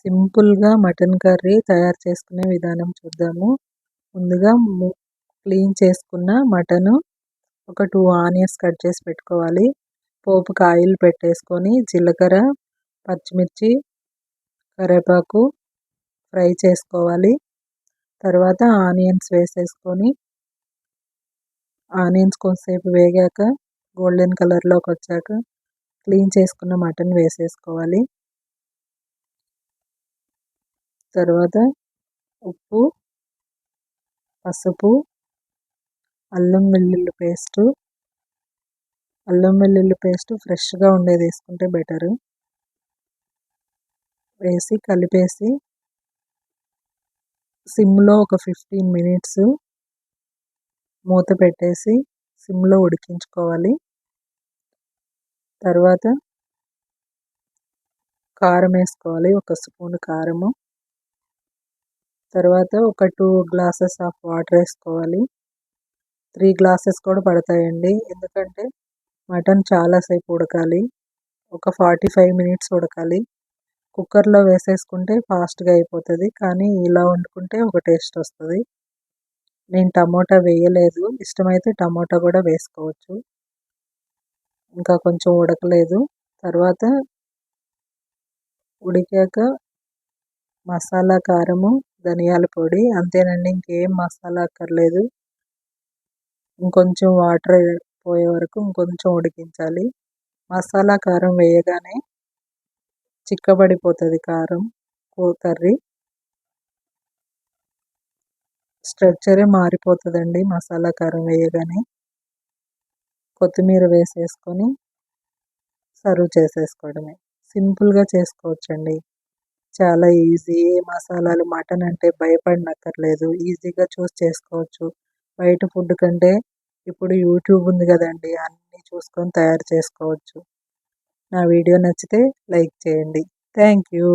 సింపుల్గా mutton curry తయారు చేసుకునే విధానం చూద్దాము. ముందుగా క్లీన్ చేసుకున్న మటను ఒక టూ ఆనియన్స్ కట్ చేసి పెట్టుకోవాలి. పోపు కాయలు పెట్టేసుకొని జీలకర్ర పచ్చిమిర్చి కరివేపాకు ఫ్రై చేసుకోవాలి. తర్వాత ఆనియన్స్ వేసేసుకొని ఆనియన్స్ కొంతసేపు వేగాక గోల్డెన్ కలర్లోకి వచ్చాక క్లీన్ చేసుకున్న మటన్ వేసేసుకోవాలి. తర్వాత ఉప్పు పసుపు అల్లం వెల్లుల్లి పేస్టు. అల్లం వెల్లుల్లి పేస్ట్ ఫ్రెష్గా ఉండేది వేసుకుంటే బెటరు. వేసి కలిపేసి సిమ్లో ఒక ఫిఫ్టీన్ మినిట్స్ మూత పెట్టేసి సిమ్లో ఉడికించుకోవాలి. తర్వాత కారం వేసుకోవాలి ఒక స్పూన్ కారము. తర్వాత ఒక టూ గ్లాసెస్ ఆఫ్ వాటర్ వేసుకోవాలి. త్రీ గ్లాసెస్ కూడా పడతాయండి. ఎందుకంటే మటన్ చాలాసేపు ఉడకాలి. ఒక ఫార్టీ ఫైవ్ మినిట్స్ ఉడకాలి. కుక్కర్లో వేసేసుకుంటే ఫాస్ట్గా అయిపోతుంది. కానీ ఇలా వండుకుంటే ఒక టేస్ట్ వస్తుంది. నేను టమోటా వేయలేదు. ఇష్టమైతే టమోటా కూడా వేసుకోవచ్చు. ఇంకా కొంచెం ఉడకలేదు. తర్వాత ఉడికాక మసాలా కారము ధనియాల పొడి. అంతేనండి ఇంకేం మసాలా అక్కర్లేదు. ఇంకొంచెం వాటర్ పోయే వరకు ఇంకొంచెం ఉడికించాలి. మసాలా కారం వేయగానే చిక్కబడిపోతుంది కారం కర్రీ. స్ట్రక్చరే మారిపోతుందండి మసాలా కారం వేయగానే. కొత్తిమీర వేసేసుకొని సర్వ్ చేసేసుకోవడమే. సింపుల్గా చేసుకోవచ్చండి. చాలా ఈజీ. ఏ మసాలాలు మటన్ అంటే భయపడనక్కర్లేదు. ఈజీగా చూస్ చేసుకోవచ్చు. బయట ఫుడ్ కంటే ఇప్పుడు యూట్యూబ్ ఉంది కదండి అన్నీ చూసుకొని తయారు చేసుకోవచ్చు. నా వీడియో నచ్చితే లైక్ చేయండి. Thank you